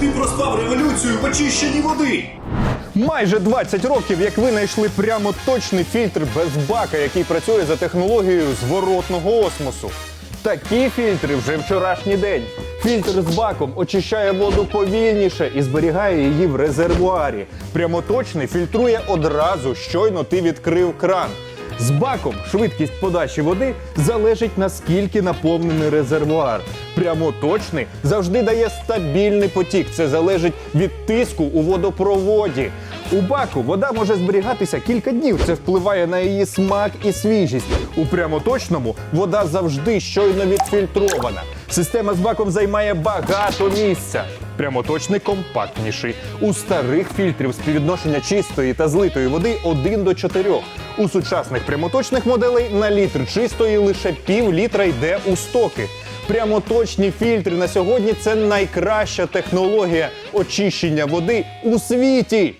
Ти проспав революцію в очищенні води. Майже 20 років, як ви знайшли прямо точний фільтр без бака, який працює за технологією зворотного осмосу. Такі фільтри вже вчорашній день. Фільтр з баком очищає воду повільніше і зберігає її в резервуарі. Прямоточний фільтрує одразу, щойно ти відкрив кран. З баком швидкість подачі води залежить наскільки наповнений резервуар. Прямоточний завжди дає стабільний потік. Це залежить від тиску у водопроводі. У баку вода може зберігатися кілька днів. Це впливає на її смак і свіжість. У прямоточному вода завжди щойно відфільтрована. Система з баком займає багато місця. Прямоточний компактніший. У старих фільтрів співвідношення чистої та злитої води 1 до 4. У сучасних прямоточних моделей на літр чистої лише пів літра йде у стоки. Прямоточні фільтри на сьогодні це найкраща технологія очищення води у світі.